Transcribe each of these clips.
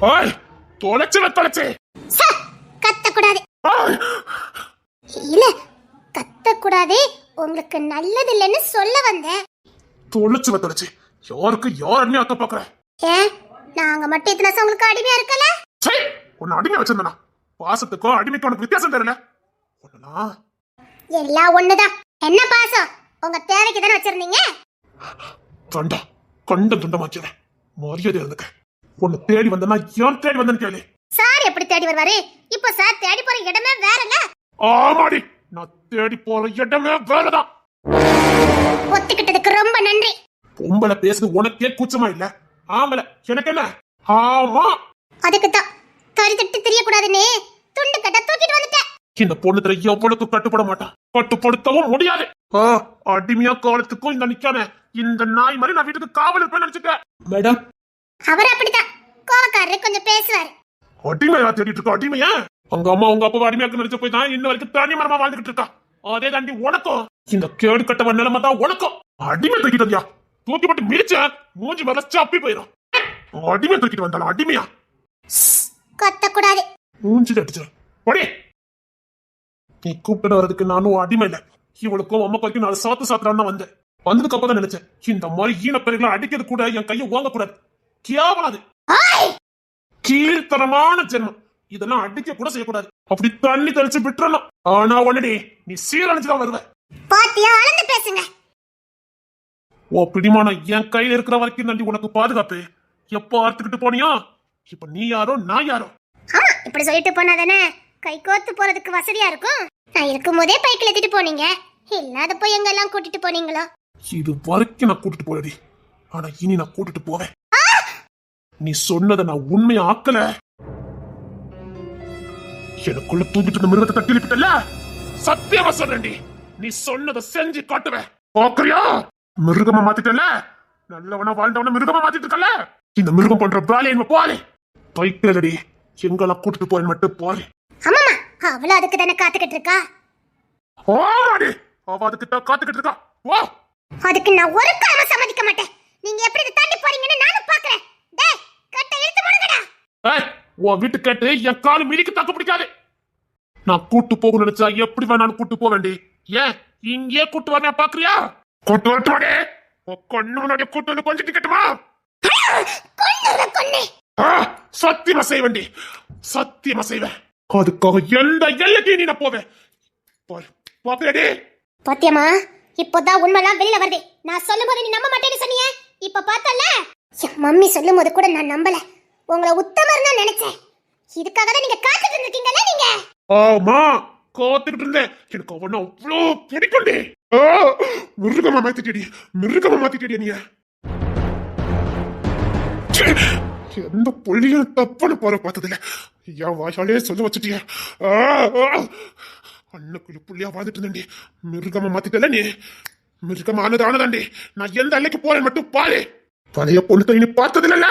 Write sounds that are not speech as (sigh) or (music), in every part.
ஓய் தொலைச்சுல தொலைச்சு. சார் கத்தக்கூடாது. ஓய் இல்ல கத்தக்கூடாது. உங்களுக்கு நல்லது இல்லைன்னு சொல்ல வந்தேன். தொலைச்சுல தொலைச்சு. யாருக்கு யார் அண்ணி அக்க பாக்குற? ஏன் நாங்க மட்டும் இத்தனை வருஷம் உங்களுக்கு அடிமையா இருக்கல? சரி உன்னை அடிமை வச்சிருந்தனா? பாசத்துக்கும் அடிமைக்கும் உனக்கு வித்தியாசம் தெரியல. ஒண்ணுனா எல்லாம் ஒண்ணுதான். என்ன பாசம்? உங்க தேவைக்கு தானே வச்சிருந்தீங்க கண்டா கண்ட துண்டமாக்கிறேன் மரியாதை இருந்துக்க. உன்னை தேடி வந்தனா ஏன் தேடி வந்தேன்னு கேளு. சார் எப்படி தேடி வருவாரு? இப்போ சார் தேடி போற இடமே வேறங்க ஆமாடி நான் தேடி போற இடமே வேறதான் ஒத்துக்கிட்டதுக்கு ரொம்ப நன்றி. பொம்பளை பேசுது உனக்கே கூச்சமா இல்ல? ஆம்பளை எனக்கு என்ன? ஆமா. அதுக்கு தான் கறி தட்டு தெரியக்கூடாதுன்னு துண்டு கட்ட தூக்கிட்டு வந்துட்டேன். இந்த பொண்ணுத்துல எவ்வளவுக்கு கட்டுப்பட மாட்டான் கட்டுப்படுத்தவும் முடியாது. ஆ, அடிமையா காலத்துக்கும் இந்த நிக்கானே இந்த நாய் மாதிரி நான் வீட்டுக்கு காவல் இருப்பேன் நினைச்சுட்டேன். மேடம். அவர் அப்படித்தான். கோவக்காரரு கொஞ்சம் பேசுவாரு. அடிமையா தேடிட்டு இருக்கோம் அடிமையா? உங்க அம்மா உங்க அப்பா அடிமையாக்கு நினைச்சு போய் தான் இன்ன வரைக்கும் தனி மரமா வாழ்ந்துகிட்டு இருக்கா. அதே தாண்டி உனக்கும் இந்த கேடு கட்டவன் நிலைமை தான் உனக்கும். அடிமை தூக்கிட்டு தூக்கி போட்டு மிதிச்ச மூஞ்சி மேல சப்பி போயிடும் அடிமை தூக்கிட்டு வந்தாலும் அடிமையா? கத்தக்கூடாது. மூஞ்சி அடிச்சிடும் ஒடே நீ கூப்பிட்டு வர்றதுக்கு நானும் அடிமை இல்ல. இவளுக்கும் அம்மா வரைக்கும் நாலு சாத்து சாத்துறான்னு தான் வந்தேன். வந்ததுக்கு அப்புறம் தான் நினைச்சேன். இந்த மாதிரி ஈனப்பெருகளை அடிக்கிறது கூட என் கையை வாங்கக்கூடாது கேவலாது கீழ்த்தரமான ஜென்மம். இதெல்லாம் அடிக்க கூட செய்யக்கூடாது. அப்படி தண்ணி தெளிச்சு விட்டுறணும். ஆனா உடனே நீ சீரழிச்சுதான் வருவ. பாத்தியா அளந்து பேசுங்க. ஓ பிடிமானம் என் கையில இருக்கிற வரைக்கும் நன்றி உனக்கு பாதுகாப்பு. எப்போ அறுத்துக்கிட்டு போனியா? இப்ப நீ யாரோ நான் யாரோ? இப்படி சொல்லிட்டு போனா தானே கை கோத்து போறதுக்கு வசதியா இருக்கும்? நான் இருக்கும் போதே பைக்கில் ஏத்திட்டு போனீங்க. இல்லாதப்போ எங்கெல்லாம் கூட்டிட்டு போனீங்களோ? இது வரைக்கும் நான் கூட்டிட்டு போயடி ஆனா இனி நான் கூட்டிட்டு போவேன். நீ சொன்னதை நான் உண்மையா ஆக்கல எனக்குள்ள தூங்கிட்டு இருந்த மிருகத்தை தட்டி எழுப்பிட்டல சத்தியமா சொல்றேன்டி. நீ சொன்னதை செஞ்சு காட்டுவேன் பாக்குறியா? மிருகமா மாத்திட்டல நல்லவனா வாழ்ந்தவன மிருகமா மாத்திட்டு இருக்கல இந்த மிருகம் பண்ற வேலையை என்ன பாரு பைக்கிலடி எங்கெல்லாம் கூட்டிட்டு போறேன் மட்டும் பாரு ஆமாமா அவளும் அதுக்கு தானே காத்துக்கிட்டு இருக்கா? ஓமாடி அவ அதுக்கிட்ட காத்துக்கிட்டு இருக்கா. வா. அதுக்கு நான் ஒரு காலமா சம்மதிக்க மாட்டேன். நீங்க எப்படி இதை தாண்டி போறீங்கன்னு நானும் பாக்குறேன். டேய் உன் வீட்டு கேட்டு என் காலு மிதிக்கு தாக்கு பிடிக்காது. நான் கூட்டு போக நினைச்சா எப்படி வேணாலும் கூட்டு போக வேண்டி? ஏன் இங்கே கூட்டு வரேன் பாக்குறியா? கூட்டு வரட்டுமாடே கொண்டு முன்னாடி கூட்டு வந்து கொஞ்சம் டிக்கெட்டுமா சத்தியமா செய்ய வேண்டி சத்தியமா செய்வேன். அதுக்காக எந்த எல்லைக்கு நீ நான் போவேன். பாரு, பாக்குறியாடி பாத்தியம்மா இப்போதான் உண்மைலாம் வெளில வருது. நான் சொல்லும்போது நீ நம்ப மாட்டேன்னு சொன்னியே. இப்ப பார்த்தல மம்மி சொல்லும்போது கூட நான் நம்பல. உங்களை உத்தமர் தான் நினைச்சேன். இதுக்காக தான் நீங்க காத்துட்டு இருந்திருக்கீங்கல்ல நீங்க? ஆமா காத்துக்கிட்டு இருந்தேன். எனக்கு அவனை அவ்வளோ பிடிக்கும்டி மிருகமா மாத்திட்டடி மிருகமா மாத்திட்டடி நீ எந்த புள்ளியும் தப்புன்னு போற பார்த்ததில்ல. என் வாயாலே சொல்ல வச்சுட்டியா? அண்ணக்குள்ள புள்ளியா வாழ்ந்துட்டு இருந்தேன்டி மிருகமா மாத்திட்டல நீ? மிருகமானது ஆனதாண்டி நான் எந்த அலைக்கு போறேன் மட்டும் பாரு. பழைய பொண்ணு நீ பார்த்ததில்ல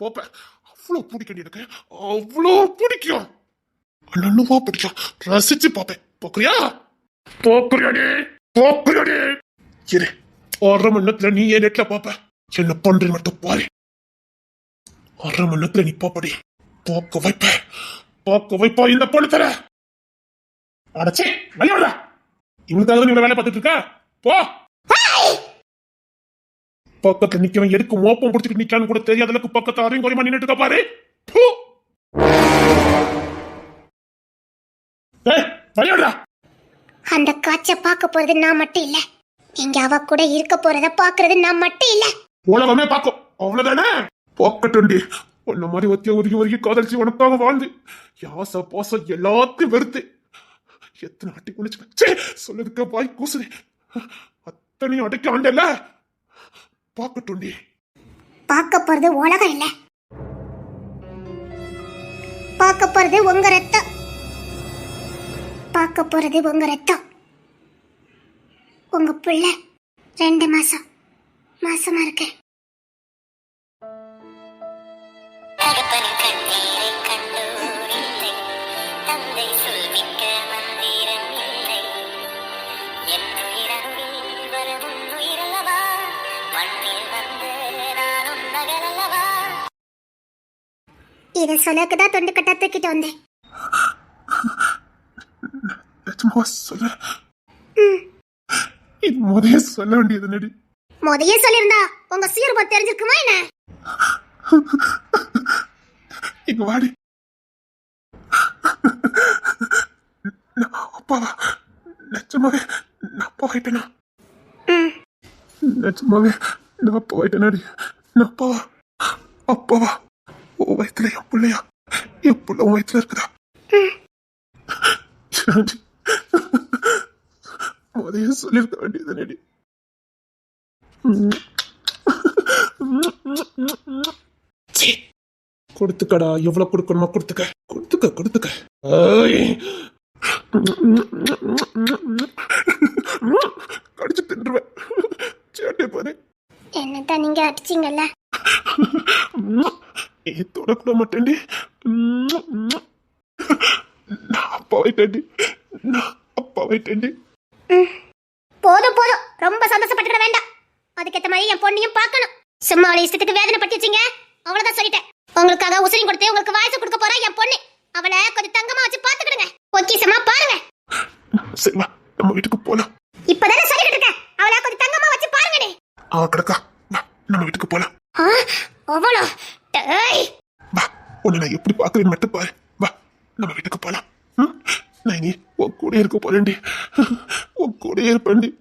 போப்ப. அவ்வளோ பிடிக்கும் எனக்கு. அவ்வளோ பிடிக்கும். அண்ணனுவா பிடிக்கும். ரசிச்சு பார்ப்பேன். போக்குறியா? போக்குறியாடி. போக்குறியாடி. இரு. அரை மணி நேரத்தில் நீ என் நெட்ல பாப்ப என்ன பண்றேன் மட்டும் பாரு. அரை மணி நேரத்தில் நீ பாப்படி. போக்க வைப்ப. போக்க வைப்பா இந்த பொண்ணு தர அடச்சே வெளியோடா இவனுக்காக நீ வேலை பார்த்துட்டு இருக்க? போ. பக்கத்துல நிக்கவன் எதுக்கு மோப்பம் பிடிச்சிட்டு நிக்கான்னு கூட தெரியாத அளவுக்கு பக்கத்துல அரையும் குறையுமா நின்னுட்டு இருக்கா பாரு? போ. ஏய், வெளியோடா அந்த காட்சை பார்க்க போறது நான் மட்டும் இல்ல. நீங்க அவ கூட இருக்க போறத பாக்குறது நான் மட்டும் இல்ல. உலகமே பார்க்கும். அவ்வளவுதானே? போக்கட்டுண்டி. உன்ன மாதிரி ஒத்திய உருகி உருகி காதலிச்சு உனக்காக வாழ்ந்து யாச பாசம் எல்லாத்தையும் வெறுத்து எத்தனை அட்டி குளிச்சு சே சொல்லதுக்கு வாய் கூசுது. அத்தனையும் அடைக்க ஆண்டல்ல. பார்க்கட்டும்டி. பார்க்க போறது உலகம் இல்ல. பார்க்க போறது உங்க ரத்தம். பார்க்க போறது உங்க ரத்தம். உங்க பிள்ளை ரெண்டு மாசம் மாசமா இருக்கேன் இதை சொல்லக்கு தான் தொண்டு கட்டா தூக்கிட்டு வந்தேன். நிஜமாவா சொல்ல இது முதைய சொல்ல வேண்டியது நடி முதையே சொல்லியிருந்தா உங்க சுயரூபம் தெரிஞ்சிருக்குமா என்ன? இங்க வாடி. அப்பாவா நிஜமாவே நான் ம். நிஜமாவே நான் அப்பா ஆயிட்டேனாடி நான் அப்பாவா அப்பாவா. வயிற்றுல என் பிள்ளையா. என் பிள்ளை வயிற்றுல இருக்குதா. முதைய சொல்லியிருக்க வேண்டியது நடி. கொடுத்துக்கடா. எவ்வளவு கொடுக்கணுமா கொடுத்துக்க. கொடுத்துக்க கொடுத்துக்க. கடிச்சு தின்றுவேன். சேட்டை பாரு. என்னத்தான் நீங்க அடிச்சீங்கல்ல? (laughs) தொடக்கூட மாட்டேன்டி. நான் அப்பா வைட்டேன்டி நான் அப்பா வைட்டேன்டி போதும் போதும். ரொம்ப சந்தோஷப்பட்டுக்கிட வேண்டாம். அதுக்கேத்த மாதிரி என் பொண்ணையும் பார்க்கணும். சும்மா அவளை இஷ்டத்துக்கு வேதனை படுத்தி வச்சீங்க. அவ்வளவுதான் சொல்லிட்டேன். உங்களுக்காக உசிரியும் கொடுத்து உங்களுக்கு வாய்ஸ் கொடுக்க போறா என் பொண்ணு. அவளை கொஞ்சம் தங்கமா வச்சு பாத்துக்கிடுங்க பொக்கிசமா பாருங்க. சரி வா. நம்ம வீட்டுக்கு போலாம். இப்பதானே சொல்லிட்டு இருக்கேன். அவளை கொஞ்சம் தங்கமா வச்சு பாருங்க அவ கிடக்கா. நம்ம வீட்டுக்கு போலாம். அவ்வளோ நான் எப்படி பார்க்கறேன்னு மட்டும் பாரு. வா நம்ம வீட்டுக்கு போலாம். ம்? நான் நீ உன் கூட இருக்க போறேன்டி. உன் கூட இருப்பேன்டி.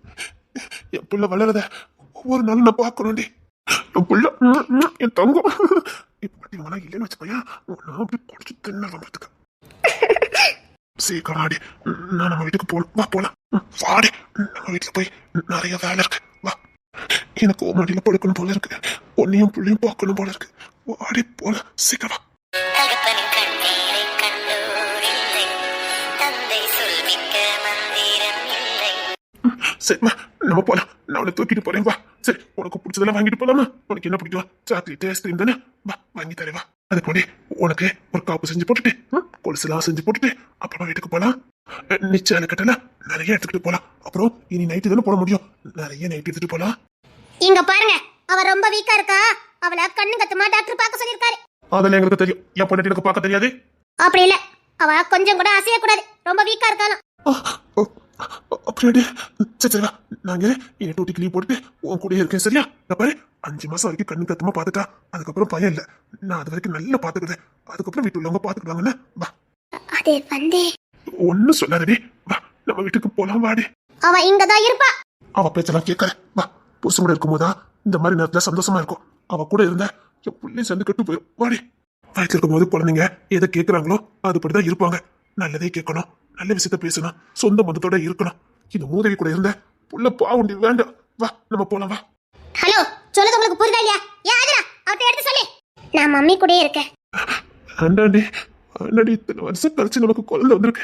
என் பிள்ளை வளருத. ஒவ்வொரு நாளும் நான் பார்க்கணும்டி. என் புள்ள என் தங்கம். இப்ப பார்த்தீங்கன்னா இல்லைன்னு வச்சுக்கோயா நான் அப்படி குடிச்சு தின்ன சீக்கிரம் ஆடி நான் நம்ம வீட்டுக்கு போகலாம் வா போலாம். வாடி. நம்ம வீட்டுல போய் நிறைய வேலை இருக்கு. வா. எனக்கு உன் மடியில் படுக்கணும் போல இருக்கு. உன்னையும் பிள்ளையும் பார்க்கணும் போல இருக்கு. வாடி போல சீக்கிரம் சரிம்மா நம்ம போலாம். நான் உன்னை தூக்கிட்டு போறேன். வா. சரி உனக்கு பிடிச்சதெல்லாம் வாங்கிட்டு போலாமா? உனக்கு என்ன பிடிக்கும் சாக்லேட் ஐஸ்கிரீம் தானே? வா வாங்கி தரேன் வா. அது போடி உனக்கு ஒரு காப்பு செஞ்சு போட்டுட்டு கொலுசுலாம் செஞ்சு போட்டுட்டு அப்புறமா வீட்டுக்கு போலாம். அஹ், நிச்சயம் கட்டல நிறைய எடுத்துக்கிட்டு போலாம். அப்புறம் இனி நைட்டு தானே போட முடியும். நிறைய நைட் எடுத்துட்டு போலாம். இங்க பாருங்க அவ ரொம்ப வீக்கா இருக்கா? அவளை கண்ணு கத்துமா டாக்டர் பார்க்க சொல்லிருக்காரு அதெல்லாம் எங்களுக்கு தெரியும். என் பொண்டாட்டி எனக்கு பார்க்க தெரியாது. அப்படி இல்ல. அவ கொஞ்சம் கூட அசைய கூடாது. ரொம்ப வீக்கா ஓ, அப்படியாடி? சரி சரி வா. நாங்க என் டூட்டிக்கு லீவ் போட்டுட்டு உன் கூடயே இருக்கேன் சரியா? பாரு அஞ்சு மாசம் வரைக்கும் கண்ணு கத்தமா பாத்துட்டா அதுக்கப்புறம் பயம் இல்ல. நான் அது வரைக்கும் நல்லா பாத்துக்கிறேன் அதுக்கப்புறம் வீட்டு உள்ளவங்க பாத்துக்கிடுவாங்கன்னு வா. அது வந்து ஒன்னும் சொல்லாதடி. வா நம்ம வீட்டுக்கு போலாம் வாடி. அவ இங்கதான் இருப்பா. அவ பேச்செல்லாம் கேட்கற வா புருஷன் கூட இருக்கும்போதா இந்த மாதிரி நேரத்துல சந்தோஷமா இருக்கும். அவ கூட இருந்த என் புள்ளையும் சேர்ந்து கெட்டு போயிடும் வாடி. வயிற்றுல இருக்கும்போது குழந்தைங்க எதை கேட்கறாங்களோ அதுபடிதான் இருப்பாங்க. நல்லதே கேட்கணும். நல்ல விஷயத்த பேசணும். சொந்த மதத்தோட இருக்கணும். இந்த மூதவி கூட இருந்த புள்ள பாவுண்டி வேண்டாம். வா நம்ம போலாம் வா. ஹலோ சொல்லுது உங்களுக்கு புரியுதா இல்லையா? ஏன் ஆஜரா அவட்ட எடுத்து சொல்லு. நான் மம்மி கூடயே இருக்கேன். ஆண்டாண்டி ஆண்டாண்டி இத்தனை வருஷம் கழிச்சு நமக்கு குழந்தை வந்திருக்கு.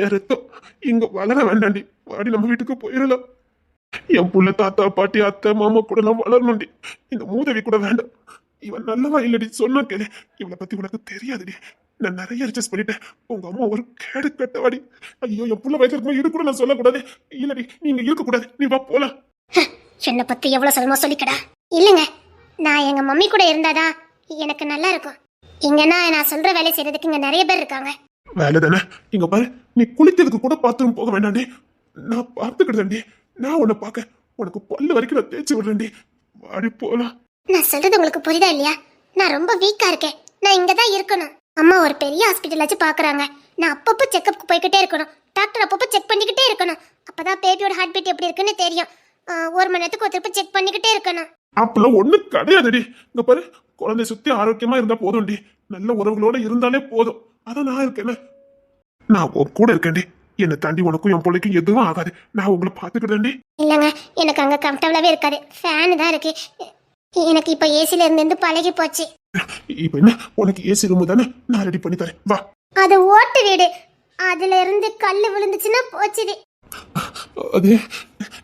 என் ரத்தம்? இங்க வளர வேண்டாண்டி. வாடி நம்ம வீட்டுக்கு போயிடலாம். என் புள்ள தாத்தா பாட்டி அத்தை மாமா கூட எல்லாம் வளரணும்டி. இந்த மூதவி கூட வேண்டாம். இவன் நல்லவா இல்லடி? சொன்னா கேளு. இவளை பத்தி உனக்கு தெரியாதுடி. நான் நிறைய ரிச்சஸ் பண்ணிட்டேன். உங்க அம்மா ஒரு கேடு கட்டவாடி. ஐயோ என் புள்ள வயசுக்கு இது கூட நான் சொல்லக்கூடாது. இல்லடி நீங்க இருக்கக்கூடாது. நீ வா போலாம். என்னை பத்தி எவ்வளவு சொல்லணுமோ சொல்லிக்கடா. இல்லைங்க நான் எங்க மம்மி கூட இருந்தாதான் எனக்கு நல்லா இருக்கும். இங்கன்னா நான் சொல்ற வேலையை செய்யறதுக்கு இங்க நிறைய பேர் இருக்காங்க. வேலை தானே? இங்க பாரு நீ குளிக்கிறதுக்கு கூட பாத்ரூம் போக வேண்டாண்டி நான் பார்த்துக்கிட்டேன்டி நான் உன்னை பார்க்க. உனக்கு பல்லு வரைக்கும் நான் தேய்ச்சி விடுறேன்டி. வாடி போலாம். நான் சொல்றது உங்களுக்கு புரியுதா இல்லையா? நான் ரொம்ப வீக்கா இருக்கேன். நான் இங்க தான் இருக்கணும். அம்மா ஒரு பெரிய ஹாஸ்பிட்டல் வச்சு பாக்குறாங்க. நான் அப்பப்போ செக்கப்க்கு போய்கிட்டே இருக்கணும். டாக்டர் அப்பப்போ செக் பண்ணிக்கிட்டே இருக்கணும். அப்பதான் பேபியோட ஹார்ட் பீட் எப்படி இருக்குன்னு தெரியும். ஒரு மணி நேரத்துக்கு ஒரு திருப்பி செக் பண்ணிக்கிட்டே இருக்கணும். அப்பெல்லாம் ஒண்ணும் கிடையாதுடி. இங்க பாரு குழந்தை சுத்தி ஆரோக்கியமா இருந்தா போதும்டி. நல்ல உறவுகளோட இருந்தாலே போதும். அதான் நான் இருக்கேனே. நான் உன் கூட இருக்கேன்டி. என்னை தாண்டி உனக்கும் என் பிள்ளைக்கும் எதுவும் ஆகாது. நான் உங்களை பாத்துக்கிறேன்டி இல்லைங்க எனக்கு அங்க கம்ஃபர்டபுளாவே இருக்காது. ஃபேன் தான் இருக்கு. எனக்கு இப்போ ஏசில இருந்து பழகி போச்சு. இப்ப என்ன? உனக்கு ஏசி ரூம் தானே? நான் ரெடி பண்ணி தரேன். வா. அது ஓட்டு வீடு. அதுல இருந்து கல்லு விழுந்துச்சுன்னா போச்சுது அது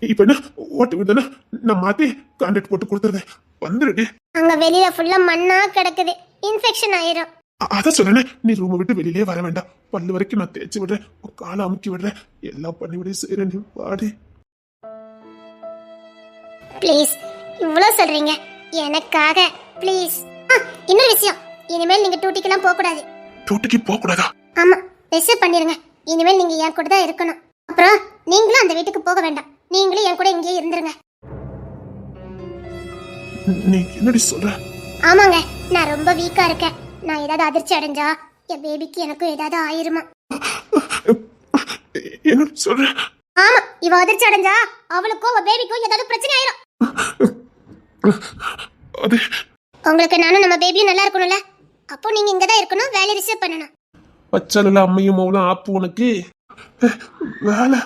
இப்ப என்ன? ஓட்டு விடுதானே நான் மாத்தி கான்ட்ராக்ட் போட்டு கொடுத்துருந்தேன் வந்துடுடி. அங்க வெளியில ஃபுல்லா மண்ணா கிடக்குது. இன்ஃபெக்ஷன் ஆயிரும். அ- அதான் சொன்னேனே. நீ ரூமை விட்டு வெளியிலே வர வேண்டாம். பல்லு வரைக்கும் நான் தேய்ச்சி விடுறேன். உன் காலை அமுக்கி விடுறேன். எல்லாம் பண்ணி விட நீ வாடி. ப்ளீஸ் இவ்வளோ சொல்றீங்க. எனக்காக ப்ளீஸ் இன்னொரு விஷயம். இனிமேல் நீங்க டூட்டிக்கெல்லாம் போக கூடாது டூட்டிக்கு போக கூடாதா ஆமா ரிசீவ் பண்ணிருங்க. இனிமேல் நீங்க என் கூட தான் இருக்கணும். அப்புறம் நீங்களும் அந்த வீட்டுக்கு போக வேண்டாம். நீங்களும் என் கூட இங்கேயே இருந்துருங்க. நீ என்னடி சொல்ற? ஆமாங்க நான் ரொம்ப வீக்கா இருக்கேன். நான் ஏதாவது அதிர்ச்சி அடைஞ்சா என் பேபிக்கு எனக்கும் ஏதாவது ஆயிருமா? என்ன சொல்ற? ஆமா இவ அதிர்ச்சி அடைஞ்சா அவளுக்கும் அவ பேபிக்கும் ஏதாவது பிரச்சனை ஆயிரும். (laughs) அது உங்களுக்கு நானும் நம்ம பேபியும் நல்லா இருக்கணும்ல? அப்போ நீங்க இங்க தான் இருக்கணும் வேலையை ரிசீவ் பண்ணணும். பச்சல அம்மையும் மௌலம் ஆப்பு உனக்கு. வேலை.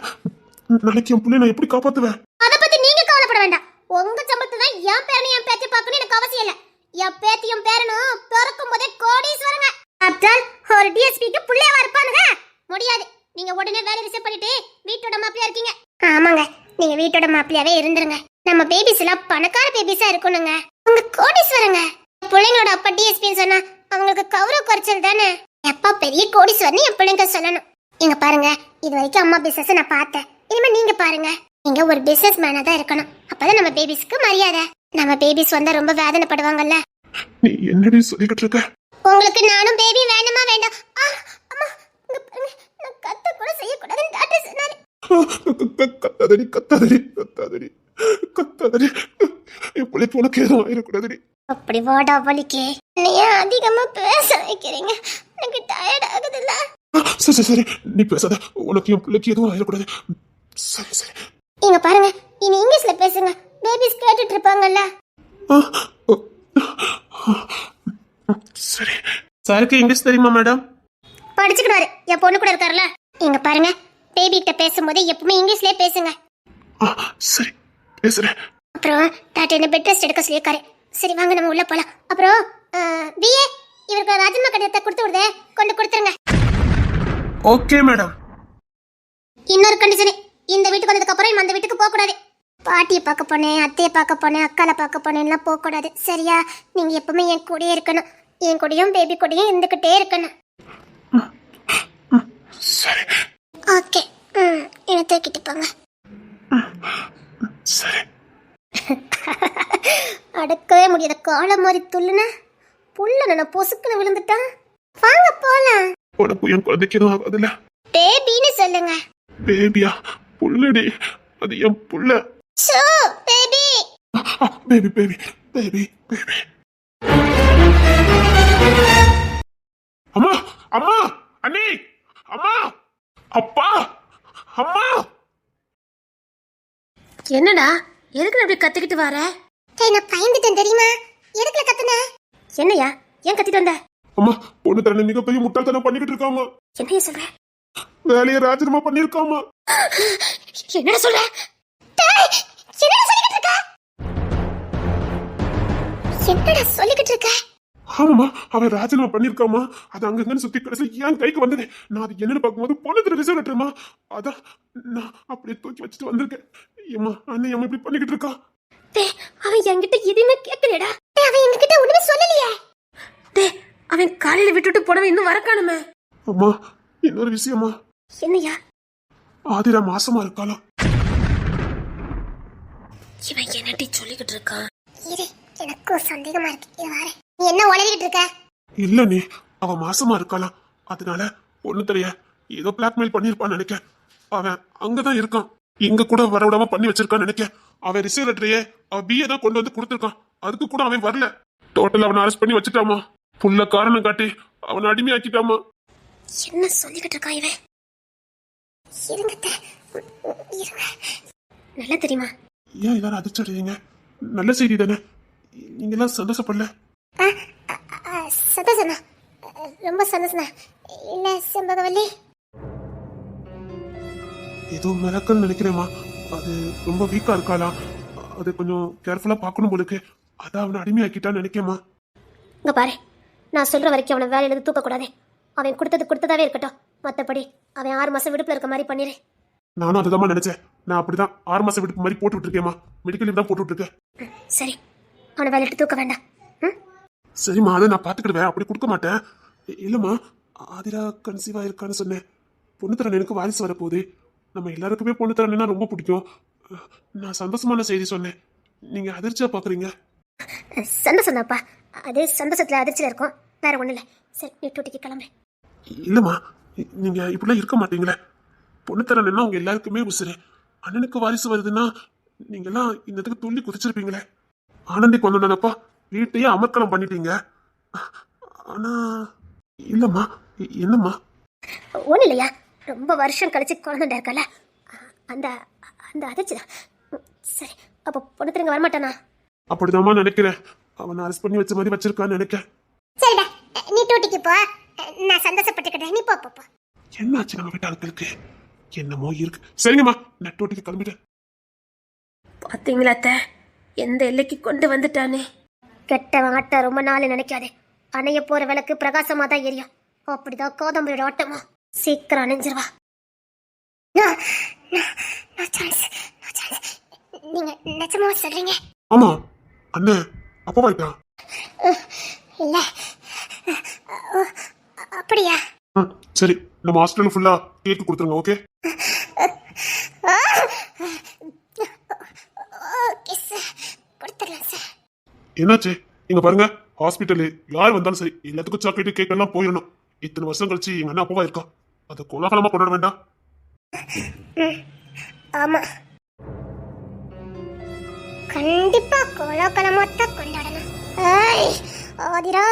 நாளைக்கு என் நான் எப்படி காப்பாத்துவேன்? அத பத்தி நீங்க கவலைப்பட வேண்டாம். உங்க சம்பளத்தை தான் என் பேரனையும் என் பேத்தி பார்க்கணும் எனக்கு அவசியம் இல்ல. என் பேத்தியும் பேரனும் பிறக்கும் போதே கோடீஸ்வரங்க. அப்டால் ஒரு டிஎஸ்பிக்கு புள்ளையவா இருப்பானுங்க. முடியாது. நீங்க உடனே வேலை ரிசீவ் பண்ணிட்டு வீட்டோட மாப்பிளையா இருக்கீங்க. ஆமாங்க. நீங்க வீட்டோட மாப்பிளையாவே இருந்துருங்க. நம்ம பேபிஸ் எல்லாம் பணக்கார பேபிஸா இருக்கணுங்க. உங்க கோடீஸ்வரங்க. பிள்ளைங்களோட அப்பா டிஎஸ்பின்னு சொன்னா அவங்களுக்கு கௌரவ குறைச்சல் தானே. எப்பா பெரிய கோடீஸ்வரன் என் பிள்ளைங்க சொல்லணும். இங்க பாருங்க இது வரைக்கும் அம்மா பிசினஸ் நான் பார்த்தேன். இனிமே நீங்க பாருங்க. நீங்க ஒரு பிசினஸ் மேனா தான் இருக்கணும். அப்பதான் நம்ம பேபிஸ்க்கு மரியாதை. நம்ம பேபிஸ் வந்தா ரொம்ப வேதனைப்படுவாங்கல்ல. நீ என்னடி சொல்லிக்கிட்டு இருக்க? உங்களுக்கு நானும் பேபி வேணுமா வேண்டாம்? ஆ, அம்மா இங்க பாருங்க. நான் கத்த கூட செய்யக்கூடாதுன்னு டாக்டர் சொன்னாரு. கத்தாதடி கத்தாதடி கத்தாதடி. கத்தாதடி. என் பிள்ளைக்கு உனக்கு எதுவும் ஆயிடக்கூடாதடி அப்படி வாடா வலிக்கே. நீ ஏன் அதிகமா பேச வைக்கிறீங்க? எனக்கு டயர்ட் ஆகுதுல்ல. சரி சரி சரி. நீ பேசாத. உனக்கு என் பிள்ளைக்கு எதுவும் ஆயிடக்கூடாது சரி சரி. இங்க பாருங்க. இனி இங்கிலீஷ்ல பேசுங்க. பேபிஸ் கேட்டுட்டு இருப்பாங்கல்ல. சரி. சாருக்கு இங்கிலீஷ் தெரியுமா மேடம் படிச்சுக்கிடுவாரு. என் பொண்ணு கூட இருக்காருல்ல. இங்க பாருங்க. பேபி கிட்ட பேசும்போது எப்பவுமே இங்கிலீஷ்லயே பேசுங்க. சரி. பேசுறேன் அப்புறம் டாக்டர் என்ன பெட் ரெஸ்ட் எடுக்க சொல்லியிருக்காரு. சரி வாங்க நம்ம உள்ள போலாம். அப்புறம் பிஏ இவருக்கு ராஜன்மா கடிதத்தை கொடுத்து விடுதே. கொண்டு கொடுத்துருங்க. Okay madam. இன்னொரு கண்டிஷனு இந்த வீட்டுக்கு வந்ததுக்கு அப்புறம் அந்த வீட்டுக்கு போக கூடாது. பாட்டியை பார்க்க போனேன் அத்தையை பார்க்க போனேன் அக்காலை பார்க்க போனேன்லாம் போக கூடாது. சரியா? நீங்க எப்பவுமே என் கூடயே இருக்கணும். என் கூடயும் பேபி கூடயும் இருந்துகிட்டே இருக்கணும். சரி. ஓகே. ம் என்னை தூக்கிட்டு போங்க. சரி. (laughs) அடக்கவே முடியாத காலம் மாதிரி துள்ளுன. புள்ள நான் பொசுக்குன்னு விழுந்துட்டான் வாங்க போலாம். உனக்கு என் குழந்தைக்கு எதுவும் ஆகாதுல்ல? பேபின்னு சொல்லுங்க. பேபியா? புள்ளடி. அது என் புள்ள. Show baby. Baby baby baby baby. அம்மா அம்மா அண்ணி அம்மா அப்பா அம்மா. என்னடா? எதுக்கு அப்படி கத்திக்கிட்டு வர? டேய் நான் பயந்துட்டேன் தெரியுமா? எதுக்குல கத்துன? என்னையா? ஏன் கத்திட்டு வந்த? அம்மா பொண்ணு தரணும் மிகப்பெரிய முட்டாள்தனம் பண்ணிக்கிட்டு இருக்காமா என்னைய சொல்ற? வேலையை ராஜினாமா பண்ணிருக்காமா என்னடா சொல்ற? டேய் என்னடா சொல்லிக்கிட்டு இருக்க? என்னடா சொல்லிக்கிட்டு இருக்க? ஆமாமா அவன் ராஜினாமா பண்ணிருக்காமா அது அங்கங்கன்னு சுத்தி கடைசி என் கைக்கு வந்தது? நான் அது என்னன்னு பார்க்கும்போது பொண்ணு ரிசர்வ் லெட்டருமா அதான் நான் அப்படியே தூக்கி வச்சுட்டு வந்திருக்கேன். ஏம்மா அண்ணன் ஏம்மா இப்படி பண்ணிக்கிட்டு இருக்கா? அவன் என்கிட்ட எதுவுமே கேட்கலடா. அவன் என்கிட்ட ஒண்ணுமே சொல்லலையே. டேய் அவன் காலையில விட்டுட்டு போனவன் இன்னும் வரக்கானுமே. அம்மா இன்னொரு விஷயமா என்னையா? ஆதிரா மாசமா இருக்காளாம் இவன் என்னடி சொல்லிக்கிட்டு இருக்கான்? இரு எனக்கும் சந்தேகமா இருக்கு. இது வாரே நீ என்ன உளறிக்கிட்டு இருக்க? இல்ல நீ அவ மாசமா இருக்காளாம் அதனால ஒண்ணு தெரிய. ஏதோ பிளாக்மெயில் பண்ணிருப்பான்னு நினைக்கிறேன் அவன் அங்கதான் இருக்கான். இங்க கூட வர விடாம பண்ணி வச்சிருக்கான்னு நினைக்கிறேன் அவன் ரிசீவ் லெட்டரையே அவ பிஏ தான் கொண்டு வந்து கொடுத்துருக்கான். அதுக்கு கூட அவன் வரல. டோட்டல் அவனை அரெஸ்ட் பண்ணி வச்சுட்டாமா. புள்ள காரணம் காட்டி அவனை அடிமையாக்கிட்டாமா. என்ன சொல்லிக்கிட்டு இருக்கான் இவன்? இருங்க நல்லா தெரியுமா? ஏன் எல்லாரும் அதிர்ச்சி அடையீங்க நல்ல செய்தி தானே. நீங்க எல்லாம் சந்தோஷப்படல. ஆ, ரொம்ப சந்தோஷமா இல்ல செம்பகவல்லி ஏதோ மிளக்கல் நினைக்கிறேம்மா. அது ரொம்ப வீக்கா இருக்காளாம் அது கொஞ்சம் கேர்ஃபுல்லா பார்க்கணும் போலுக்கு அதான் அவனை அடிமையாக்கிட்டான்னு நினைக்கேம்மா. இங்க பாரு. நான் சொல்ற வரைக்கும் அவனை வேலையில இருந்து தூக்க கூடாது அவன் கொடுத்தது கொடுத்ததாவே இருக்கட்டும். மத்தபடி அவன் ஆறு மாசம் விடுப்புல இருக்க மாதிரி பண்ணிரு. நானும் அதுதான் நினைச்சேன். நான் அப்படிதான் ஆறு மாசம் விடுப்பு மாதிரி போட்டு விட்டுருக்கேம்மா மெடிக்கல் தான் போட்டு விட்டுருக்கேன் சரி. அவனை வேலையில விட்டு தூக்க வேண்டாம். ம்? சரிம்மா அதை நான் பார்த்துக்கிடுவேன். அப்படி கொடுக்க மாட்டேன். இல்லம்மா ஆதிரா கன்சீவ் ஆயிருக்கான்னு சொன்னேன். பொண்ணு தரன் எனக்கு வாரிசு வரப்போகுது. நம்ம எல்லாருக்குமே பொண்ணு தரணுன்னா ரொம்ப பிடிக்கும். நான் சந்தோஷமான செய்தி சொன்னேன். நீங்க அதிர்ச்சியா பாக்குறீங்க. சந்தோஷம் தான்ப்பா அது சந்தோஷத்துல அதிர்ச்சியில இருக்கும். வேற ஒன்றும் இல்லை. சரி நீ டூட்டிக்கு கிளம்புறேன் இல்லம்மா நீ- நீங்க இப்படிலாம் இருக்க மாட்டீங்களே. பொண்ணு தரணும்னா உங்க எல்லாருக்குமே உசுரு அண்ணனுக்கு வாரிசு வருதுன்னா நீங்க எல்லாம் இந்த இதுக்கு துள்ளி குதிச்சிருப்பீங்களே. ஆனந்திக்கு வந்தோடனப்பா வீட்டையே அமர்க்கலம் பண்ணிட்டீங்க. ஆனா இல்லம்மா என்னம்மா? ஒன்றும் இல்லையா? ரொம்ப வருஷம் கழிச்சு குழந்தை இருக்கல. அந்த அந்த அதிர்ச்சி தான். சரி அப்போ பொண்ணு திருங்க வரமாட்டானா? அப்படிதாம்மா நினைக்கிறேன். அவனை அரெஸ்ட் பண்ணி வச்ச மாதிரி வச்சிருக்கான்னு நினைக்கிறேன் சரிடா நீ டூட்டிக்கு போ. நான் சந்தோஷப்பட்டுக்கிட்டேன். நீ போ போ போ. என்னாச்சு நம்ம வீட்டு ஆட்களுக்கு? என்னமோ இருக்கு. சரிங்கம்மா நான் டூட்டிக்கு கிளம்பிட்டேன். பார்த்தீங்களா அத்தை? எந்த எல்லைக்கு கொண்டு வந்துட்டானே? கெட்டவன் ஆட்ட ரொம்ப நாள் நினைக்காதே. அணைய போற விளக்கு பிரகாசமா தான் எரியும். அப்படிதான் கோதம்பரியோட ஆட்டமா. சீக்கிரம் அணைஞ்சிருவா. நீங்க நிஜமாவா சொல்றீங்க? ஆமா. அண்ணன் அப்பவாயிட்டான் இல்ல. அப்படியா? சரி. நம்ம ஹாஸ்டல் ஃபுல்லா கேக்கு கொடுத்துருங்க ஓகே? Okay sir. கொடுத்துடலாம் சார். என்னாச்சு? இங்க பாருங்க ஹாஸ்பிட்டலு யார் வந்தாலும் சரி எல்லாத்துக்கும் சாக்லேட் கேக் எல்லாம் போயிடணும். இத்தனை வருஷம் கழிச்சு எங்க அண்ணன் அப்பவா இருக்கா? அதை கோலாகலமா கொண்டாட வேண்டாம். ஆமா. கண்டிப்பா கோலாகலமா தான் கொண்டாடணும் ஆதிரா.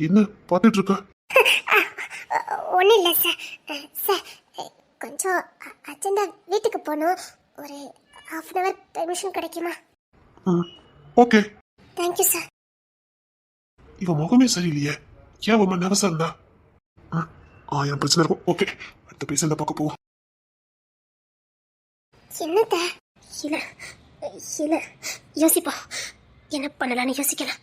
என்ன பார்த்துட்டு இருக்க? ஒன்றும் இல்லை சார். சார் கொஞ்சம் அர்ஜென்ட்டாக வீட்டுக்கு போகணும். ஒரு ஹாஃப் அன் ஹவர் பெர்மிஷன் கிடைக்குமா? ஓகே தேங்க்யூ சார் இவன் முகமே சரியில்லையே. ஏன் அவன் நர்வஸா இருந்தா? ஆயிரம் பிரச்சனை இருக்கும்? ஓகே அடுத்த பேசண்ட பார்க்க போவோம். என்னத்த? இல்ல இல்ல யோசிப்பா. என்ன பண்ணலாம்னு யோசிக்கலாம்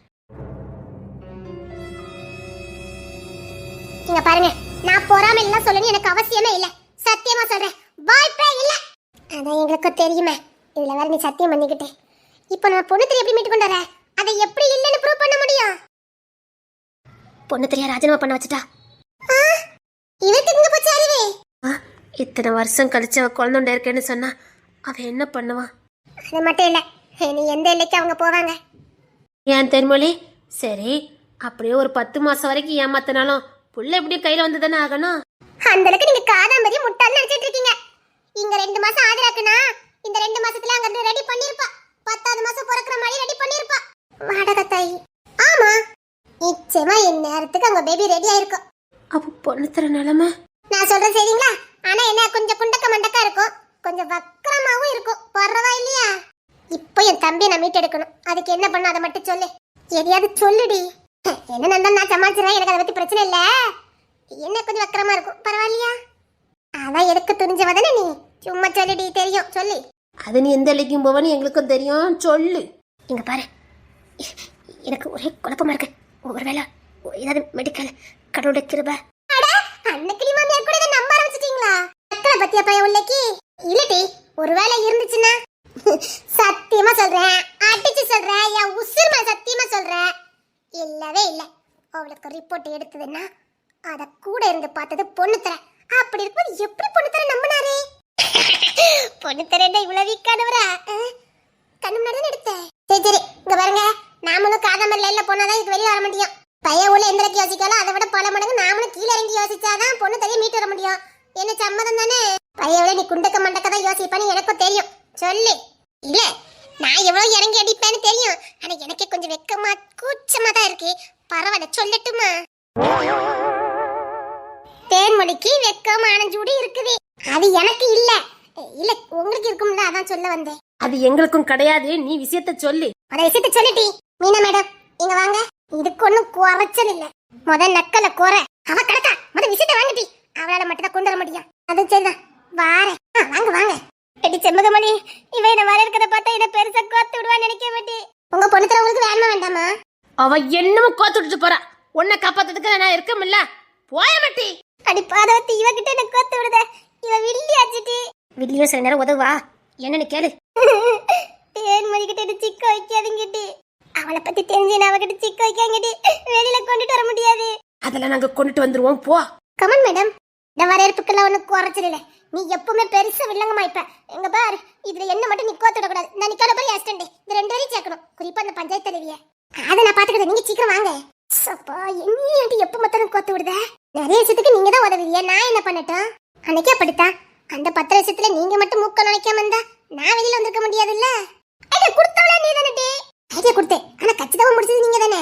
இங்க பாருங்க நான் பொறாம எல்லாம் சொல்லணும் எனக்கு அவசியமே இல்ல. சத்தியமா சொல்றேன். வாய்ப்பே இல்ல. அதான் எங்களுக்கும் தெரியுமே. இதுல வேற நீ சத்தியம் பண்ணிக்கிட்டே. இப்போ நம்ம பொண்ணு தெரிய எப்படி மீட்டு கொண்டு வர? அதை எப்படி இல்லைன்னு ப்ரூவ் பண்ண முடியும்? பொண்ணு தெரியா ராஜினாமா பண்ண வச்சுட்டா? இவருக்கு இங்க போச்சு அறிவே. இத்தனை வருஷம் கழிச்சு அவ குழந்தை இருக்கேன்னு சொன்னா அவன் என்ன பண்ணுவான் அது மட்டும் இல்ல நீ எந்த எல்லைக்கு அவங்க போவாங்க? ஏன் தென்மொழி சரி அப்படியே ஒரு பத்து மாசம் வரைக்கும் ஏமாத்தினாலும் புள்ள எப்படியும் கையில வந்து தானே ஆகணும்? அந்த அளவுக்கு நீங்க காதாம்பரி முட்டாள் நினைச்சிட்டு இருக்கீங்க. இங்க ரெண்டு மாசம் ஆதிராக்குனா இந்த ரெண்டு மாசத்துல அங்க ரெடி பண்ணிருப்பா. பத்தாவது மாசம் பிறக்கிற மாதிரி ரெடி பண்ணிருப்பா. வாடகை தாய் ஆமா நிச்சயமா என் நேரத்துக்கு அங்க பேபி ரெடி ஆயிருக்கும் அப்போ பொண்ணு தர நிலமை? நான் சொல்றது சரிங்களா? ஆனா என்ன கொஞ்சம் குண்டக்க மண்டக்கா இருக்கும். கொஞ்சம் வக்கரமாவும் இருக்கும். பரவாயில்லையா இப்போ என் தம்பியை நான் மீட்டெடுக்கணும் அதுக்கு என்ன பண்ண அதை மட்டும் சொல்லு. எதையாவது சொல்லுடி. என்ன நடந்தாலும் நான் சமாளிச்சிடறேன் எனக்கு அதை பத்தி பிரச்சனை இல்ல. என்ன கொஞ்சம் வக்கரமா இருக்கும். பரவாயில்லையா? அதான் எடுக்க துணிஞ்சவ தானே நீ? சும்மா சொல்லுடி தெரியும். சொல்லு. அது நீ எந்த எல்லைக்கும் போவன்னு எங்களுக்கும் தெரியும். சொல்லு. இங்க பாரு. எனக்கு ஒரே குழப்பமா இருக்கு. ஒருவேளை ஏதாவது மெடிக்கல் கடவுளுடைய கிருப அட அன்னைக்கு மாமியார் கூட இதை நம்ப ஆரம்பிச்சிட்டீங்களா? எத்தனை பத்தியா பையன் உள்ளக்கி? இல்லடி ஒருவேளை இருந்துச்சுன்னா சத்தியமா சொல்றேன். அடிச்சு சொல்றேன். என் உசுர்மா சத்தியமா சொல்றேன். இல்லவே இல்லை. அவளுக்கு ரிப்போர்ட் எடுத்ததுன்னா அத கூட இருந்து பார்த்தது பொண்ணு தர. அப்படி இருக்கும்போது எப்படி பொண்ணு தர நம்பினாரே? பொண்ணு தர இவ்வளவு வீக்கானவரா. கண்ணு முன்னாடி எடுத்தேன். சரி சரி இங்க பாருங்க. நாமளும் காதமர்ல இல்ல போனாதான் இது வெளியே வர முடியும். பையன் உள்ள எந்த அளவுக்கு யோசிக்காலும் அதை விட பல மடங்கு நாமளும் கீழே இறங்கி யோசிச்சாதான் பொண்ணு தரையை மீட்டு வர முடியும். என்ன சம்மதம் தானே? பையன் நீ குண்டக்க மண்டக்க தான் யோசிப்பான்னு எனக்கும் தெரியும். சொல்லு. இல்ல நான் எவ்வளவு இறங்கி அடிப்பேன்னு தெரியும். ஆனா எனக்கே கொஞ்சம் வெக்கமா கூச்சமா தான் இருக்கு. பரவாயில்ல சொல்லட்டுமா? தேன்மொழிக்கு வெக்கமான ஜூடி இருக்குது. அது எனக்கு இல்ல. இல்ல உங்களுக்கு இருக்கும்ல அதான் சொல்ல வந்தேன். அது எங்களுக்கும் கிடையாது. நீ விஷயத்த சொல்லு. அத விஷயத்த சொல்லிட்டி மீனா மேடம் இங்க வாங்க. இதுக்கு ஒண்ணும் குறைச்சல் இல்ல. முத நக்கல குறை அவ கிடக்கா முத விஷயத்த வாங்கிட்டி. அவளால மட்டும் தான் கொண்டு வர முடியும். அது சரிதான். வாரேன். வாங்க வாங்க. எடி செம்பகமணி இவ என்ன வர இருக்கிறத பார்த்தா இத பெருசா கோத்து விடுவான்னு நினைக்க மாட்டேன். உங்க பொண்ணு தர உங்களுக்கு வேணுமா வேண்டாமா? அவ என்னமோ கோத்து விட்டுட்டு போறா. உன்னை காப்பாத்துறதுக்கு நான் இருக்கமில்ல. போய மாட்டி. அடி பாதவத்தி இவகிட்ட என்ன கோத்து விடுத. இவ வில்லி ஆச்சிட்டு. வில்லியும் சில நேரம் உதவா? என்னன்னு கேளு. (laughs) தேன்மொழி கிட்ட என்ன சிக்க வைக்காதீங்கட்டி அவளை பத்தி தெரிஞ்சு நான் அவகிட்ட சிக்க வைக்காங்கட்டி வெளியில கொண்டுட்டு வர முடியாது. அதெல்லாம் நாங்க கொண்டுட்டு வந்துருவோம் போ. கமன் மேடம் இந்த வரவேற்புக்கெல்லாம் ஒன்றும் குறைச்சல் இல்லை நீ எப்பவுமே பெருசா வில்லங்கமா இப்ப எங்க பாரு இதுல என்ன மட்டும் நீ கோத்து விடக்கூடாது நான் நிக்காத பாரு அசிஸ்டன்ட் இது ரெண்டு வரையும் சேர்க்கணும். குறிப்பா அந்த பஞ்சாயத்து தலைவிய. அதை நான் பாத்துக்கிறேன். நீங்க சீக்கிரம் வாங்க. சப்பா என்னடி எப்ப மத்தாலும் கோத்து விடுத? நிறைய விஷயத்துக்கு நீங்க தான் உதவுவீங்க நான் என்ன பண்ணட்டும்? அன்னைக்கே அப்படித்தான். அந்த பத்து வருஷத்துல நீங்க மட்டும் மூக்க நுழைக்காம இருந்தா நான் வெளியில வந்திருக்க முடியாதுல்ல? ஐடியா கொடுத்தவளே நீ தானே ஐடியா கொடுத்தேன் ஆனா கச்சிதமா முடிச்சது நீங்க தானே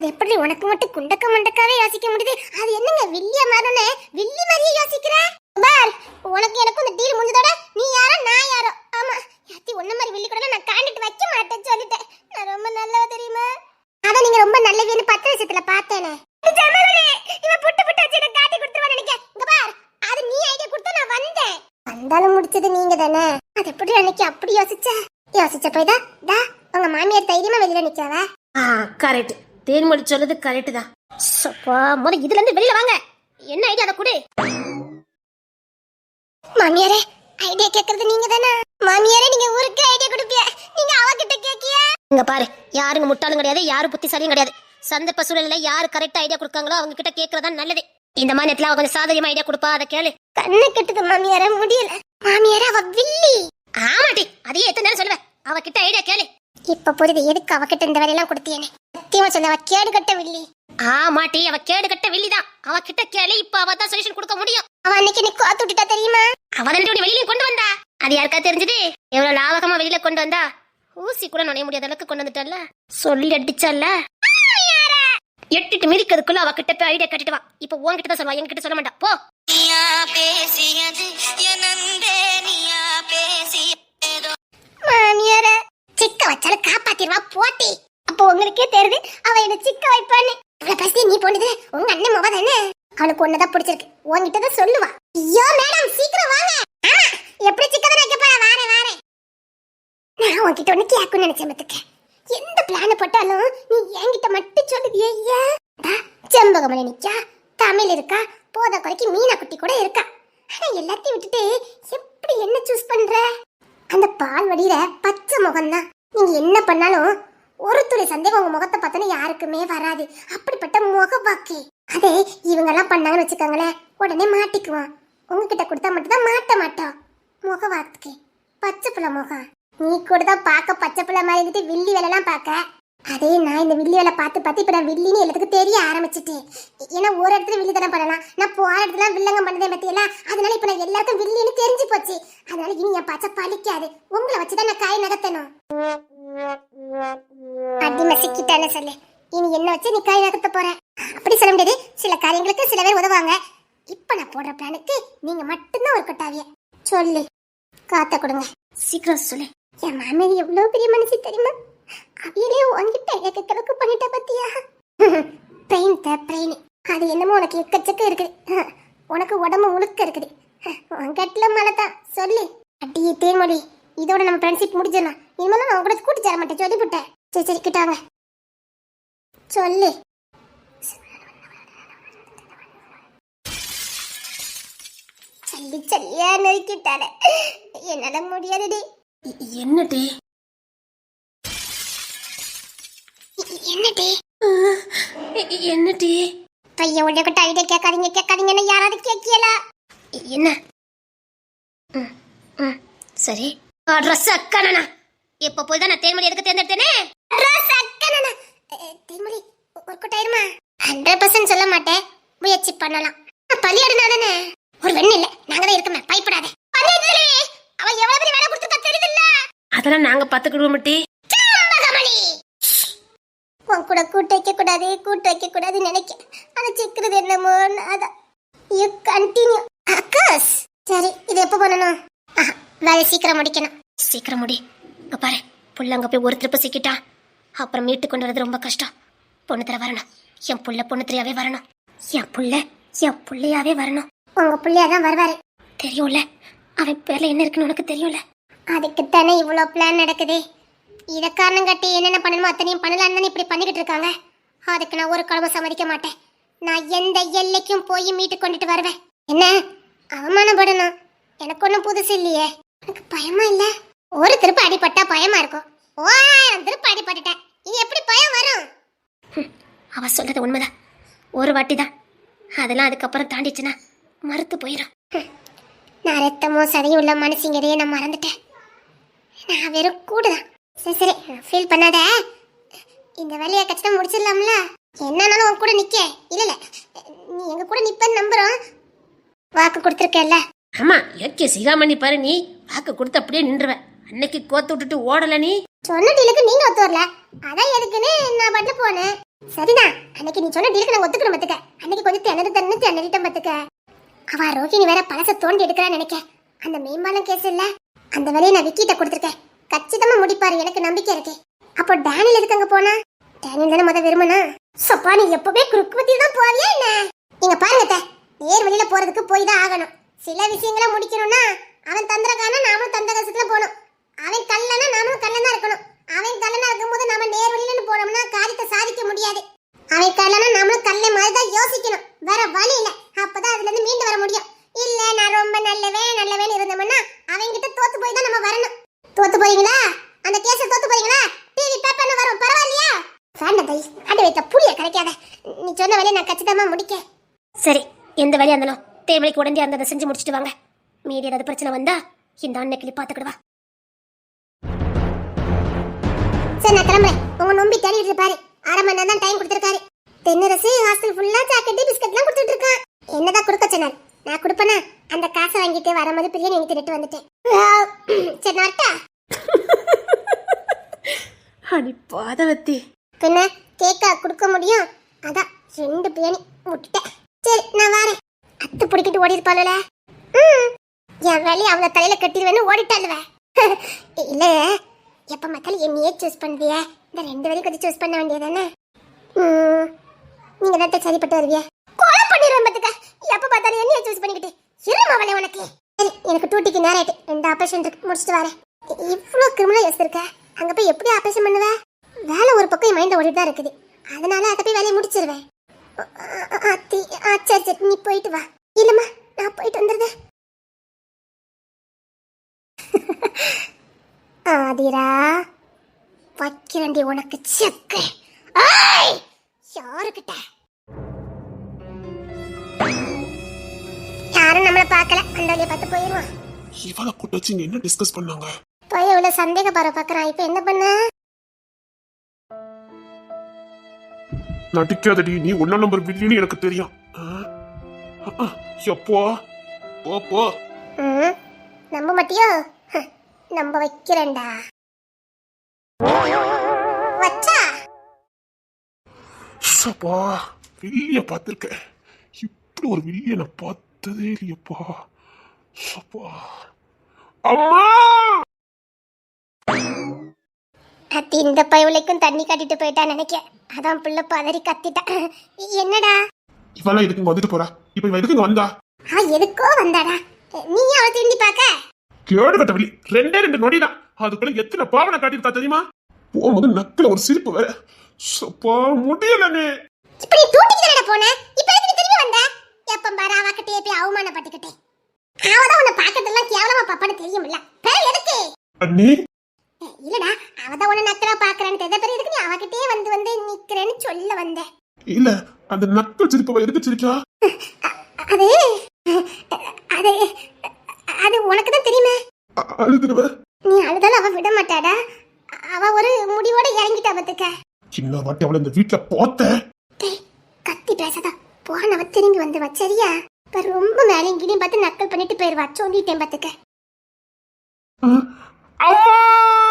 எப்படி உனக்கு மட்டும் குண்டக்க மண்டக்காவே யோசிக்க முடியுது? அது என்னங்க வில்லியா மாறனே வில்லி மாதிரியே யோசிக்கிற? பார் உனக்கு எனக்கு இந்த டீல் முடிஞ்சதோட நீ யாரோ நான் யாரோ? ஆமா யாத்தி ஒன்ன மாதிரி வில்லி கூட நான் காண்டிட்டு வைக்க மாட்டேன்னு சொல்லிட்டேன். நான் ரொம்ப நல்லவ தெரியுமா? அதான் நீங்க ரொம்ப நல்லவின்னு பத்து வருஷத்துல பார்த்தேனே. இவன் புட்டு புட்டு வச்சு எனக்கு காட்டி கொடுத்துருவான்னு நினைக்க. இங்க பார் அது நீ ஐடியா கொடுத்தா நான் வந்தேன். வந்தாலும் முடிச்சது நீங்க தானே அது எப்படி அன்னைக்கு அப்படி யோசிச்ச? யோசிச்ச போய் தான் உங்க மாமியார் தைரியமா வெளியில நிக்காவ ஆ கரெக்ட் தேன்மொழி சொல்றது கரெக்ட் தான். சப்பா முத இதுல இருந்து வெளியில வாங்க. என்ன ஐடியா அதை கொடு. மாமியாரே ஐடியா கேக்குறது நீங்க தானே? மாமியாரே நீங்க ஊருக்கு ஐடியா கொடுப்பிய? நீங்க அவகிட்ட கேக்கிய? இங்க பாரு யாருங்க முட்டாளும் கிடையாது யாரும் புத்திசாலியும் கிடையாது. சந்தர்ப்ப சூழல்ல யாரு கரெக்டா ஐடியா கொடுக்காங்களோ அவங்க கிட்ட கேக்குறதா நல்லது. இந்த மாதிரி நேரத்துல அவ கொஞ்சம் சாதகமா ஐடியா கொடுப்பா அதை கேளு. கண்ணு கெட்டுது மாமியாரே முடியல. மாமியாரே அவ வில்லி. ஆமாட்டி அதையே எத்தனை நேரம் சொல்லுவேன் அவ கிட்ட ஐடியா கேளு. இப்ப புரியுது எதுக்கு அவகிட்ட இந்த வேலையெல்லாம் கொடுத்தியனே சத்தியமா சொல்ல அவ கேடு கட்ட வில்லி. ஆமாட்டி அவ கேடு கட்ட வெள்ளிதான் அவ கிட்ட கேளு இப்ப அவ தான் சொல்யூஷன் கொடுக்க முடியும். அவ அன்னைக்கு நீ கோத்து விட்டுட்டா தெரியுமா? அவ தான் வெளியில கொண்டு வந்தா. அது யாருக்கா தெரிஞ்சது? எவ்வளவு லாவகமா வெளியில கொண்டு வந்தா? ஊசி கூட நுழைய முடியாத அளவுக்கு கொண்டு வந்துட்டல்ல சொல்லி அடிச்சல்ல எட்டிட்டு மிதிக்கிறதுக்குள்ள அவ கிட்ட போய் ஐடியா கட்டிட்டு வா. இப்ப உன்கிட்ட தான் சொல்லுவா என்கிட்ட சொல்ல மாட்டா. போ. பேசியதோ. மாமியாரே சிக்க வச்சாலும் காப்பாத்திடுவா போட்டி. அப்போ உங்களுக்கே தெரியுது அவ என்ன சிக்க வைப்பான்னு. இவ்வளவு நீ போனது உங்க அண்ணன் மொப தானே? அவனுக்கு ஒன்னதான் பிடிச்சிருக்கு. உன்கிட்ட தான் சொல்லுவா. ஐயோ மேடம் சீக்கிரம் வாங்க. எப்படி சிக்க வைக்க போறா? வாரேன் வாரேன். நான் உன்கிட்ட ஒண்ணு கேட்கணும்னு நினைச்சேன் பத்துக்க எந்த பிளான போட்டாலும் நீ என்கிட்ட மட்டும் சொல்லுவியே ஏன் செம்பகமணி நிக்கா. தமிழ் இருக்கா? போத குறைக்கு மீனா குட்டி கூட இருக்கா? ஆனா எல்லாத்தையும் விட்டுட்டு எப்படி என்ன சூஸ் பண்ற? அந்த பால் வடியில பச்சை முகம்தான். நீங்க என்ன பண்ணாலும் ஒரு துளி சந்தேகம் உங்க முகத்தை பார்த்தோன்னா யாருக்குமே வராது. அப்படிப்பட்ட முகவாக்கி. அதே இவங்க எல்லாம் பண்ணாங்கன்னு வச்சுக்கோங்களேன் உடனே மாட்டிக்குவான் உங்ககிட்ட கொடுத்தா மட்டும்தான் மாட்ட மாட்டோம். முகவாக்கு. பச்சை புள்ள முகம். நீ கூட தான் பார்க்க பச்சை புள்ள மாதிரி இருந்துட்டு வில்லி வேலைலாம் பார்க்க. அதே நான் இந்த வில்லி வேலை பார்த்து பார்த்து இப்போ நான் வில்லின்னு எல்லாத்துக்கும் தெரிய ஆரம்பிச்சிட்டேன். ஏன்னா ஒரு இடத்துல வில்லி தானே பண்ணலாம். நான் போகிற இடத்துல வில்லங்கம் பண்ணதே பற்றியெல்லாம் அதனால இப்போ நான் எல்லாருக்கும் வில்லின்னு தெரிஞ்சு போச்சு. அதனால இனி என் பச்சை பழிக்காது. உங்களை வச்சுதான் நான் காய் நகர்த்தணும். அடிமை சிக்கிட்டானே சொல்லு. இனி என்ன வச்சு நீ காய் நகர்த்த போற? அப்படி சொல்ல முடியாது. சில காரியங்களுக்கு சில பேர் உதவாங்க இப்போ நான் போடுற பிளானுக்கு நீங்கள் மட்டும்தான் ஒரு கொட்டாவிய. சொல்லு. காத்த கொடுங்க. சீக்கிரம் சொல்லு. என் மாமியார் எவ்வளோ பெரிய மனுஷன் தெரியுமா? அவியலே உங்ககிட்ட எனக்கு கிழக்கு பண்ணிட்ட பத்தியா? Brain the brain. அது என்னமோ உனக்கு எக்கச்சக்க இருக்குது. உனக்கு உடம்பு முழுக்க இருக்குது. உங்கட்ல மழை தான். சொல்லு. அடியே தேன்மொழி இதோட நம்ம ஃப்ரெண்ட்ஷிப் முடிச்சிடலாம் இனிமேலும் நான் உங்களை கூட்டி தர மாட்டேன். சொல்லி சரி சரி கிட்டாங்க சொல்லு. சல்லி சல்லியா நெருக்கிட்டானே என்னால முடியாதுடி. என்னடி? என்னடி? என்னடி? பையன் உடைய கிட்ட ஐடியா கேட்காதீங்க கேட்காதீங்கன்னு யாராவது கேட்கல? என்ன? ம், ம், சரி. ட்ரெஸ் அக்கண்ணா இப்ப போய் தான் நான் தேன்மொழி எதுக்கு தேர்ந்தெடுத்தேனே? தேன்மொழி ஒரு கொட்டாயிருமா ஹண்ட்ரட் பர்சன்ட் சொல்ல மாட்டேன். முயற்சி பண்ணலாம். பள்ளியாடுனா தானே? ஒரு வெண்ணு இல்ல நாங்க தான் இருக்கோமே பயப்படாத. அவ எவ்வளவு வேலை கொடுத்துருக்கா தெரியுதுல்ல? அதெல்லாம் நாங்க பாத்துக்கிடுவோம் மட்டி. உன் கூட கூட்டு வைக்க கூடாது கூட்டு வைக்க கூடாது நினைக்க ஆனா சிக்கிறது என்னமோ அதான். யூ கண்டினியூ அக்கஸ்! சரி இது எப்போ பண்ணணும்? ஆஹா, வேலை சீக்கிரம் முடிக்கணும். சீக்கிரம் முடி. இங்க பாரு புள்ள அங்க போய் ஒரு திருப்பு அப்புறம் மீட்டு கொண்டு வரது ரொம்ப கஷ்டம். பொண்ணு தர வரணும். என் புள்ள பொண்ணு தெரியாவே வரணும். என் புள்ள என் புள்ளையாவே வரணும். உங்க பிள்ளையா தான் வருவாரு. தெரியும்ல அவன் பேர்ல என்ன இருக்குன்னு உனக்கு தெரியும்ல? அதுக்குத்தானே இவ்வளோ பிளான் நடக்குது. இதை காரணம் காட்டி என்னென்ன பண்ணணுமோ அத்தனையும் பண்ணலான்னு இப்படி பண்ணிக்கிட்டு இருக்காங்க. அதுக்கு நான் ஒரு கடமை சம்மதிக்க மாட்டேன். நான் எந்த எல்லைக்கும் போய் மீட்டு கொண்டுட்டு வருவேன். என்ன? அவமானப்படணும். எனக்கு ஒன்றும் புதுசு இல்லையே. எனக்கு பயமா இல்ல? ஒரு திருப்பு அடிபட்டா பயமா இருக்கும். ஓராயிரம் திருப்பு அடிபட்டுட்டேன். இது எப்படி பயம் வரும்? அவ சொல்றது உண்மைதான். ஒரு வாட்டி தான் அதெல்லாம் அதுக்கப்புறம் தாண்டிச்சுன்னா மறுத்து போயிடும் நான் ரத்தமோ சதையும் உள்ள மனுஷங்கிறதையே நான் மறந்துட்டேன். நான் வெறும் கூடுதான். சரி சரி. ஃபீல் பண்ணாத. இந்த வேலையை கச்சிதம் முடிச்சிடலாம்ல. என்னன்னாலும் உன் கூட நிக்க. இல்ல இல்ல. நீ எங்க கூட நிப்பன்னு நம்புறோம். வாக்கு கொடுத்துருக்கல ஆமா யோக்கிய சிகாமணி பாரு நீ. வாக்கு கொடுத்து அப்படியே நின்றுவ. அன்னைக்கு கோத்து விட்டுட்டு ஓடல நீ. சொன்ன டீலுக்கு நீங்க ஒத்து வரல அதான் எதுக்குன்னு நான் பாட்டு போனேன். சரிதான் அன்னைக்கு நீ சொன்ன டீலுக்கு நான் ஒத்துக்கணும் பத்துக்க. அன்னைக்கு கொஞ்சம் திணறு திணறு திணறிட்டம் பத்துக்க. அவ ரோகிணி வேற பழச தோண்டி எடுக்கிறான்னு நினைக்க அந்த மேம்பாலம் கேஸ் இல்ல. அந்த வேலையை நான் விக்கிட்ட கொடுத்துருக்கேன். கச்சிதமா முடிப்பாரு. எனக்கு நம்பிக்கை இருக்கு. அப்போ டேனியல் எதுக்கு போனா? டேனியல் தானே முத விரும்புனா சப்பா நீ எப்பவுமே குறுக்கு பத்தி தான் போவியா என்ன? நீங்க பாருங்க நேர் வழியில போறதுக்கு போய் தான் ஆகணும். சில விஷயங்களை முடிக்கணும்னா அவன் தந்திரக்கான நாமளும் தந்திர கசத்துல போகணும். அவன் கல்லனா நாமளும் கல்லனா இருக்கணும். அவன் கல்லனா இருக்கும்போது நாம நேர் வழியில போனோம்னா காரியத்தை சாதிக்க முடியாது. அவன் கல்லனா நாமளும் கல்ல மாதிரி தான் யோசிக்கணும். வேற வழி இல்ல. அப்பதான் அதுல இருந்து மீண்டு வர முடியும். இல்ல நான் ரொம்ப நல்லவே நல்லவேன்னு இருந்தோம்னா அவன்கிட்ட தோத்து போய் தான் நம்ம வரணும். தோத்து போறீங்களா? அந்த கேஸ தோத்து போறீங்களா? டிவி பேப்பர்ல வரும். பரவாயில்லையா? வேண்டாம் தை அடி வைத்த புளிய கிடைக்காத நீ சொன்ன வேலையை நான் கச்சிதமா முடிக்க சரி எந்த வழியா இருந்தாலும் தேவைக்கு உடனே அந்த செஞ்சு முடிச்சிட்டு வாங்க. மீதி ஏதாவது பிரச்சனை வந்தா இந்த அன்னைக்கு பாத்துக்கிடுவா சரி நான் கிளம்புறேன். உங்க நம்பி தேடிட்டு இருப்பாரு அரை மணி நேரம் தான் டைம் கொடுத்துருக்காரு. தென்னரசு ஹாஸ்டல் ஃபுல்லா சாக்கெட்டு பிஸ்கட்லாம் கொடுத்துட்டு இருக்கான். என்னதான் கொடுக்க சொன்னார் நான் கொடுப்பேனா? காசை வாங்கிட்டு வரும்போது பிரியாணி எனக்கு திட்டு வந்துட்டேன். சரி வரட்டா? அடி பாதவத்தி பின்ன கேக்கா கொடுக்க முடியும்? அதான் ரெண்டு பிரியாணி விட்டுட்டேன் சரி நான் வரேன். அத்து பிடிக்கிட்டு ஓடி இருப்பாளுல. ம் என் வேலையை அவளை தலையில கட்டிடுவேன்னு ஓடிட்டாளுவ. இல்ல எப்ப மக்கள் என்னையே சூஸ் பண்ணுவிய. இந்த ரெண்டு வரையும் கொஞ்சம் சூஸ் பண்ண வேண்டியதானே ம் நீங்க தான் சரிப்பட்டு வருவிய. கொலை பண்ணிடுவேன் பத்துக்க எப்ப பார்த்தாலும் என்னைய சூஸ் பண்ணிக்கிட்டு. இருமா அவளே உனக்கு? சரி எனக்கு டூட்டிக்கு நேரம் ஆயிட்டு. ரெண்டு ஆபரேஷன் இருக்கு. முடிச்சுட்டு வரேன். இவ்வளோ கிரிமினல் யோசிச்சிருக்க அங்க போய் எப்படி ஆபரேஷன் பண்ணுவ? வேலை ஒரு பக்கம் என் மைண்ட ஓடிட்டு தான் இருக்குது. அதனால அதை போய் வேலையை முடிச்சிருவேன். அ- அத்தி ஆ, சரி சரி நீ போயிட்டு வா. இல்லம்மா நான் போயிட்டு வந்துடுறேன். (laughs) ஆதிரா வைக்கிறண்டி உனக்கு செக்கு ஆய்! யாருக்கிட்ட? யாரும் நம்மள பார்க்கல. அந்த வழியை பார்த்து போயிடுவான். இவளை கூட்ட வச்சு என்ன டிஸ்கஸ் பண்ணாங்க? போய் இவ்வளவு சந்தேக பாரு பாக்குறான் இப்ப என்ன பண்ண? நடிக்காதடி. நீ ஒன்னா நம்பர் வில்லின்னு எனக்கு தெரியும். எப்போ? போ போ. ம், நம்ப மாட்டியோ? ஹ, நம்ப வைக்கிறேன்டா. வச்சா? சப்பா வில்லிய பார்த்துருக்கேன் இப்படி ஒரு வில்லிய நான் பார்த்ததே இல்லையப்பா. சப்பா. அம்மா! அத்தி இந்த பயவுலைக்கும் தண்ணி காட்டிட்டு போயிட்டா நினைக்க. அதான் புள்ள பதறி கத்திட்டா. என்னடா? இவெல்லாம் எதுக்கு இங்க வந்துட்டு போறா? இப்ப இவன் எதுக்கு இங்க வந்தா? அவ எதுக்கோ வந்தாடா. நீ அவளை திரும்பி பார்க்க கேடு கட்ட வில்லி ரெண்டே ரெண்டு நொடி தான் அதுக்குள்ள எத்தனை பாவனை காட்டியிருக்கா தெரியுமா? போகும்போது நக்கல ஒரு சிரிப்பு வேற. சப்பா முடியலனே இப்ப நீ தானடா போன இப்ப எதுக்கு நீ திரும்பி வந்த எப்ப பாரு அவகிட்டே போய் அவமானப்பட்டுக்கிட்டே அவதான் உன்னை பாக்கிறதெல்லாம் கேவலமா பாப்பான்னு தெரியுமில்ல. பிறகு எதுக்கு? அண்ணி. இல்லடா அவதான் உன்னை நக்கலா பாக்குறேன்னு தெரிஞ்ச பிறகு எதுக்கு நீ அவகிட்டயே வந்து வந்து நிக்கிறேன்னு சொல்ல வந்த? இல்ல அந்த நக்கல் சிரிப்பவ எதுக்கு சிரிக்கா? அது அது அது உனக்கு தான் தெரியுமே அழுதுருவ. நீ அழுதாலும் அவ விட மாட்டாடா. அவ ஒரு முடிவோட இறங்கிட்டா பத்துக்க. இன்னொரு வாட்டி அவளை இந்த வீட்டுல போத்த கத்தி பேசாதா. போனவ திரும்பி வந்துவா சரியா? இப்ப ரொம்ப மேலே பார்த்து நக்கல் பண்ணிட்டு போயிருவா. சொல்லிட்டேன் பார்த்துக்க. அம்மா!